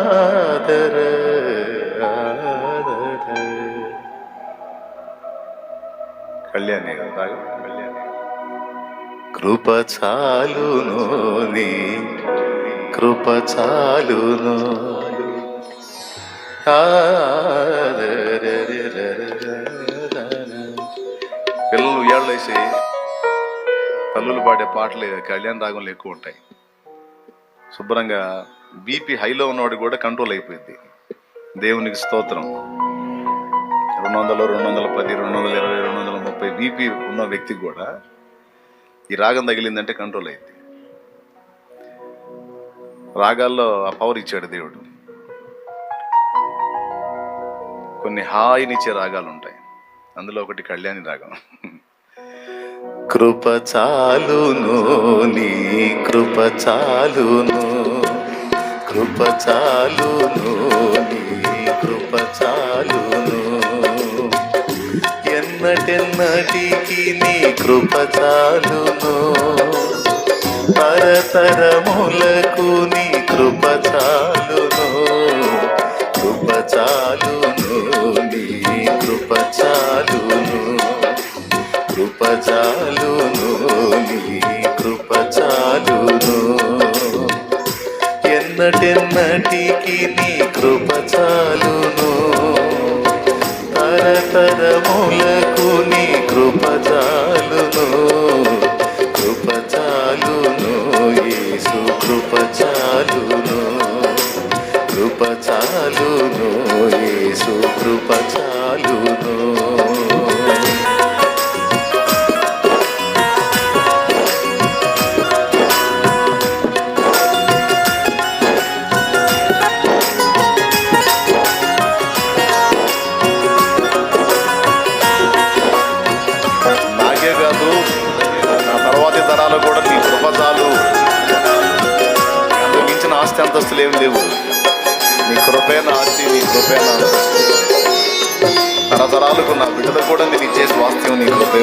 ఆదర ఆదర కళ్యాణి కదా కళ్యాణి కృప చాలును నీ కృప చాలును పిల్లలు చేసి తల్లులు పాడే పాటలు కళ్యాణ రాగంలో ఎక్కువ ఉంటాయి. శుభ్రంగా బీపీ హైలో ఉన్నవాడు కూడా కంట్రోల్ అయిపోయింది. దేవునికి స్తోత్రం. రెండు వందలు రెండు వందల పది రెండు వందల ఇరవై రెండు వందల ముప్పై బీపీ ఉన్న వ్యక్తికి కూడా ఈ రాగం తగిలిందంటే కంట్రోల్ అయింది. రాగాల్లో ఆ పవర్ ఇచ్చాడు దేవుడు. కొన్ని హాయినిచ్చే రాగాలు ఉంటాయి. అందులో ఒకటి కళ్యాణి రాగం. కృప చాలును నీ కృప చాలును. కృప చాలును నీ కృప చాలును. ఎన్నటెన్నటికి నీ కృప చాలును. తరతరములకు నీ కృప చాలును. కృప చాలును నీ కృప చాలును. చాలును నీ కృప చాలును ఎన్నటెన్నటికి నీ కృప చాలును తరతరములకు నీ కృప చాలును కృప చాలును యేసు కృప చాలును కృప చాలును యేసు కృప చాలును అంతస్తులు ఏం లేవు. నీ కృపైన ఆస్తి నీ కృపైన తరతరాలకు నా బిడ్డలు కూడా నేను ఇచ్చే స్వాస్థ్యం నీ కృపే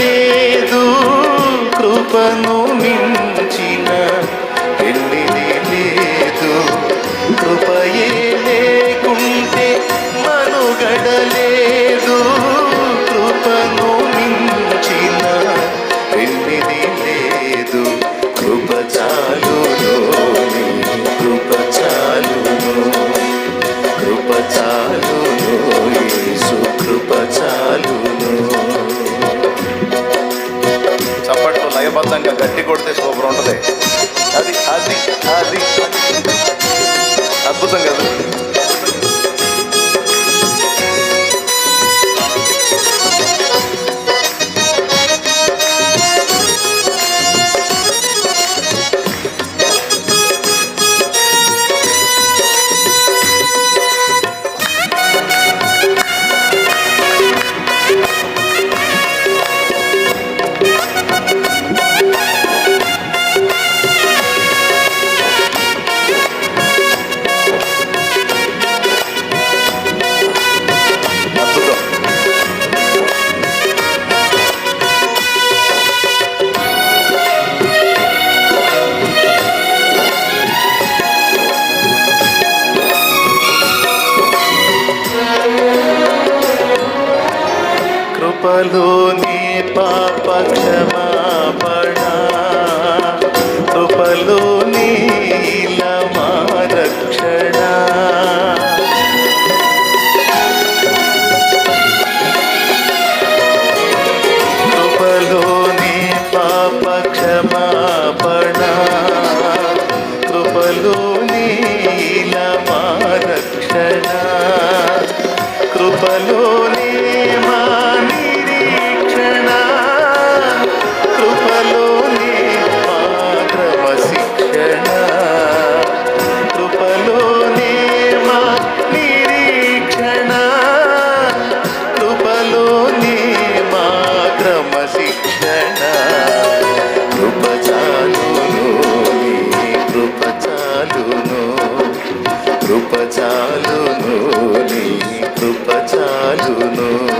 లేదు కృపను మించిన పెళ్ళిది లేదు. కృపయే లేకుంటే మనుగడలేదు. కృపను మించిన పెళ్ళిది లేదు. కృప చాలు నీ కృప చాలును. కృప చాలును కృప बलो জানো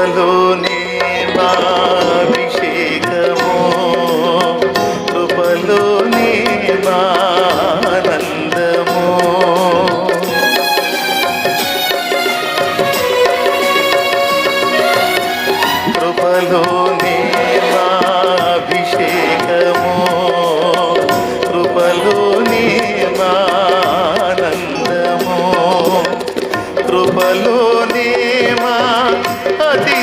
కృపలోనే అభిషేకము. కృపలోనే ఆనందము. కృపలో Humility.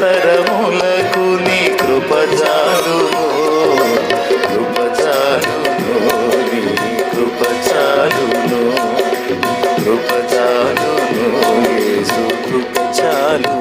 తరములకు నీ కృపచారు కృపచారు కృపచారు కృపచారు కృపచారు